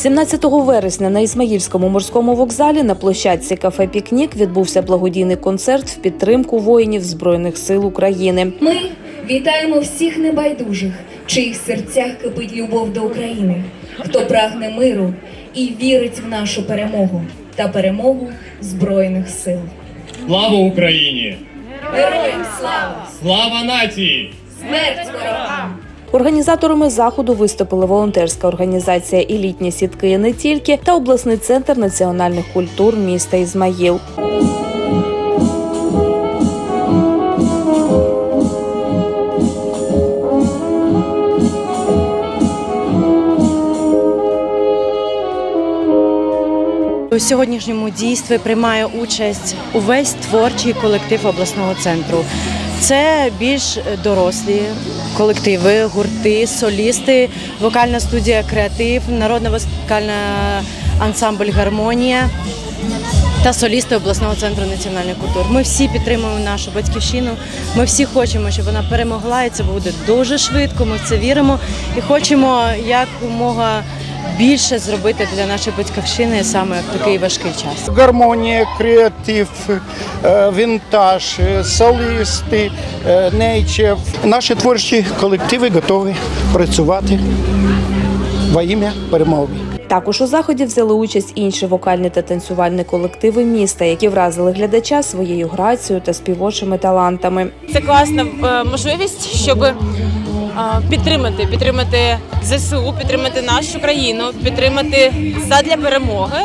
17 вересня на Ізмаїльському морському вокзалі на площадці кафе Пікнік відбувся благодійний концерт в підтримку воїнів Збройних сил України. Ми вітаємо всіх небайдужих, в чиїх серцях кипить любов до України, хто прагне миру і вірить в нашу перемогу та перемогу Збройних сил. Слава Україні! Героям слава! Слава нації! Смерть ворогам! Організаторами заходу виступили волонтерська організація «Елітні сітки» і не тільки та обласний центр національних культур міста Ізмаїл. У сьогоднішньому дійстві приймає участь увесь творчий колектив обласного центру. Це більш дорослі колективи, гурти, солісти, вокальна студія Креатив, народна вокальна ансамбль Гармонія та солісти обласного центру національних культур. Ми всі підтримуємо нашу батьківщину. Ми всі хочемо, щоб вона перемогла, і це буде дуже швидко. Ми в це віримо і хочемо якомога більше зробити для нашої батьківщини саме в такий важкий час. гармонія, креатив, е, вінтаж, е, солісти, е, нейчев. Наші творчі колективи готові працювати во ім'я перемоги. Також у заході взяли участь інші вокальні та танцювальні колективи міста, які вразили глядача своєю грацією та співочими талантами. Це класна е, можливість, щоб підтримати, підтримати ЗСУ, підтримати нашу країну, підтримати задля перемоги.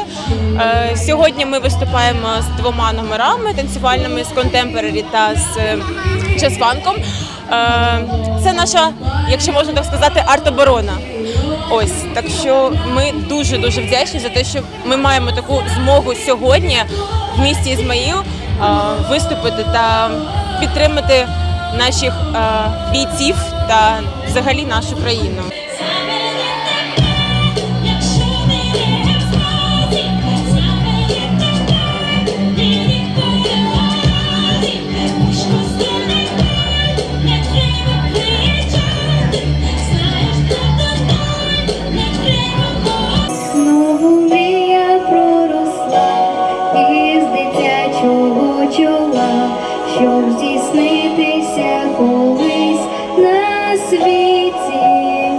Е, Сьогодні ми виступаємо з двома номерами танцювальними з контемпорарі та з е, джаз-фанком. Е, Це наша, якщо можна так сказати, арт-оборона. Ось так що ми дуже дуже вдячні за те, що ми маємо таку змогу сьогодні в місті Ізмаїл е, виступити та підтримати наших е, бійців та взагалі нашу країну. Щоб на світі,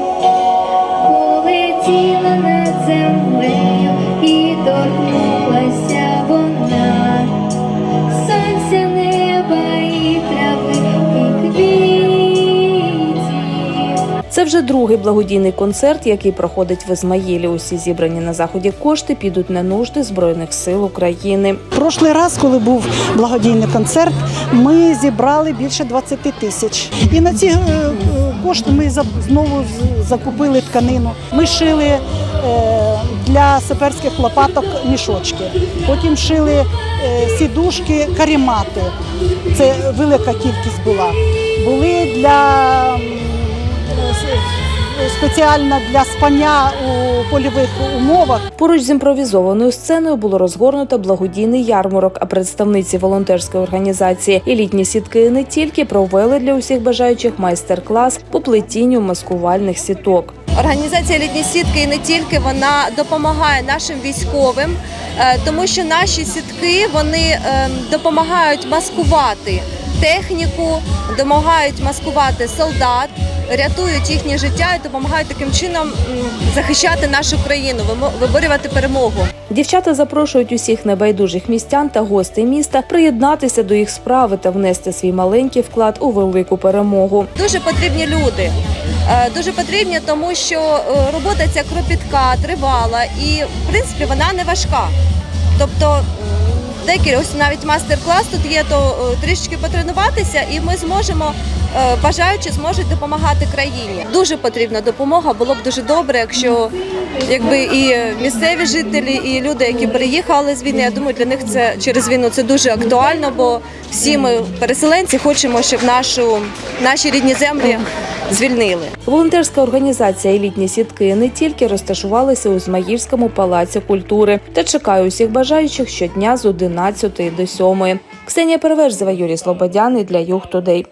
полетіла над землею і торкнулася вона сонця, неба і трави і квітів. Це вже другий благодійний концерт, який проходить в Ізмаїлі. Усі зібрані на заході кошти підуть на нужди збройних сил України. Прошлий раз, коли був благодійний концерт, ми зібрали більше 20 тисяч. І на ці е, кошти ми знову закупили тканину. Ми шили е, для саперських лопаток мішочки. Потім шили е, сідушки, карімати. Це велика кількість була. Були для спеціально для спання у польових умовах. Поруч з імпровізованою сценою було розгорнуто благодійний ярмарок. А представниці волонтерської організації «Елітні сітки» не тільки провели для усіх бажаючих майстер-клас по плетінню маскувальних сіток. Організація літні сітки і не тільки вона допомагає нашим військовим, е, тому що наші сітки вони е, допомагають маскувати техніку, допомагають маскувати солдат, рятують їхнє життя і допомагають таким чином захищати нашу країну, виборювати перемогу. Дівчата запрошують усіх небайдужих містян та гостей міста приєднатися до їх справи та внести свій маленький вклад у велику перемогу. Дуже потрібні люди. Е, Дуже потрібні, тому що е, робота ця кропітка, тривала і в принципі вона не важка. Тобто деякі ось навіть мастер-клас тут є, то е, трішки потренуватися, і ми зможемо е, бажаючи зможуть допомагати країні. Дуже потрібна допомога. Було б дуже добре, якщо якби і місцеві жителі, і люди, які переїхали з війни. Я думаю, для них це через війну це дуже актуально, бо всі ми переселенці хочемо, щоб нашу наші рідні землі звільнили. Волонтерська організація «Елітні сітки» не тільки розташувалася у Змаївському палаці культури та чекає усіх бажаючих щодня з 11 до 7. Ксенія Переверзева, Юрій Слободяний для Юг Тудей.